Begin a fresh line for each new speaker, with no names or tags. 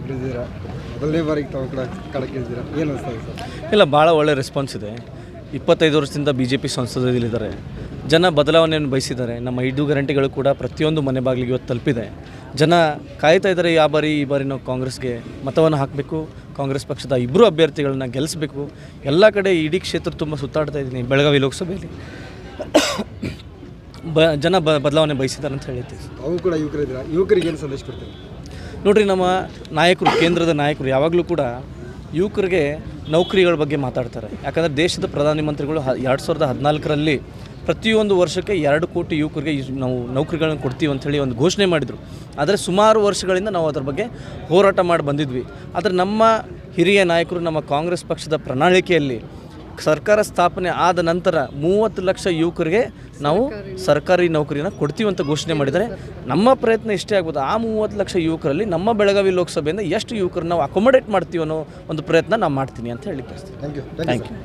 ಇದ್ದೀರಾ ಮೊದಲನೇ ಬಾರಿಗೆ ತಾವು ಕೂಡ ಏನು ಸರ್?
ಇಲ್ಲ ಭಾಳ ಒಳ್ಳೆ ರೆಸ್ಪಾನ್ಸ್ ಇದೆ. ಇಪ್ಪತ್ತೈದು ವರ್ಷದಿಂದ ಬಿ ಜೆ ಪಿ ಸಂಸದರಲ್ಲಿದ್ದಾರೆ ಜನ ಬದಲಾವಣೆಯನ್ನು ಬಯಸಿದ್ದಾರೆ. ನಮ್ಮ ಐದು ಗ್ಯಾರಂಟಿಗಳು ಕೂಡ ಪ್ರತಿಯೊಂದು ಮನೆ ಬಾಗಿಲಿಗೆ ಇವತ್ತು ತಲುಪಿದೆ. ಜನ ಕಾಯ್ತಾ ಇದ್ದಾರೆ ಯಾವ ಬಾರಿ ಈ ಬಾರಿ ನಾವು ಕಾಂಗ್ರೆಸ್ಗೆ ಮತವನ್ನು ಹಾಕಬೇಕು. ಕಾಂಗ್ರೆಸ್ ಪಕ್ಷದ ಇಬ್ಬರು ಅಭ್ಯರ್ಥಿಗಳನ್ನ ಗೆಲ್ಲಿಸಬೇಕು ಎಲ್ಲ ಕಡೆ ಇಡೀ ಕ್ಷೇತ್ರ ತುಂಬ ಸುತ್ತಾಡ್ತಾ ಇದ್ದೀನಿ ಬೆಳಗಾವಿ ಲೋಕಸಭೆಯಲ್ಲಿ. ಬ ಜನ ಬ ಬದಲಾವಣೆ ಬಯಸಿದ್ದಾರೆ ಅಂತ ಹೇಳ್ತೀವಿ
ಅವು ಕೂಡ ಯುವಕರಿದ್ದೀರಾ? ಯುವಕರಿಗೆ ಏನು ಸಂದೇಶ ಕೊಡ್ತೀರಿ?
ನೋಡ್ರಿ, ನಮ್ಮ ನಾಯಕರು, ಕೇಂದ್ರದ ನಾಯಕರು ಯಾವಾಗಲೂ ಕೂಡ ಯುವಕರಿಗೆ ನೌಕರಿಗಳ ಬಗ್ಗೆ ಮಾತಾಡ್ತಾರೆ. ಯಾಕಂದರೆ ದೇಶದ ಪ್ರಧಾನಮಂತ್ರಿಗಳು ಮಂತ್ರಿಗಳು ಎರಡು ಸಾವಿರದ ಹದಿನಾಲ್ಕರಲ್ಲಿ ಪ್ರತಿಯೊಂದು ವರ್ಷಕ್ಕೆ ಎರಡು ಕೋಟಿ ಯುವಕರಿಗೆ ನಾವು ನೌಕರಿಗಳನ್ನು ಕೊಡ್ತೀವಿ ಅಂಥೇಳಿ ಒಂದು ಘೋಷಣೆ ಮಾಡಿದರು. ಆದರೆ ಸುಮಾರು ವರ್ಷಗಳಿಂದ ನಾವು ಅದರ ಬಗ್ಗೆ ಹೋರಾಟ ಮಾಡಿ ಬಂದಿದ್ವಿ. ಆದರೆ ನಮ್ಮ ಹಿರಿಯ ನಾಯಕರು, ನಮ್ಮ ಕಾಂಗ್ರೆಸ್ ಪಕ್ಷದ ಪ್ರಣಾಳಿಕೆಯಲ್ಲಿ ಸರ್ಕಾರ ಸ್ಥಾಪನೆ ಆದ ನಂತರ ಮೂವತ್ತು ಲಕ್ಷ ಯುವಕರಿಗೆ ನಾವು ಸರ್ಕಾರಿ ನೌಕರಿನ ಕೊಡ್ತೀವಿ ಅಂತ ಘೋಷಣೆ ಮಾಡಿದರೆ ನಮ್ಮ ಪ್ರಯತ್ನ ಇಷ್ಟೇ ಆಗ್ಬೋದು. ಆ ಮೂವತ್ತು ಲಕ್ಷ ಯುವಕರಲ್ಲಿ ನಮ್ಮ ಬೆಳಗಾವಿ ಲೋಕಸಭೆಯಿಂದ ಎಷ್ಟು ಯುವಕರನ್ನ ನಾವು ಅಕೊಮೊಡೇಟ್ ಮಾಡ್ತೀವಿ ಅನ್ನೋ ಒಂದು ಪ್ರಯತ್ನ ನಾವು ಮಾಡ್ತೀನಿ ಅಂತ ಹೇಳಿ
ಥ್ಯಾಂಕ್ ಯು
ಥ್ಯಾಂಕ್ ಯು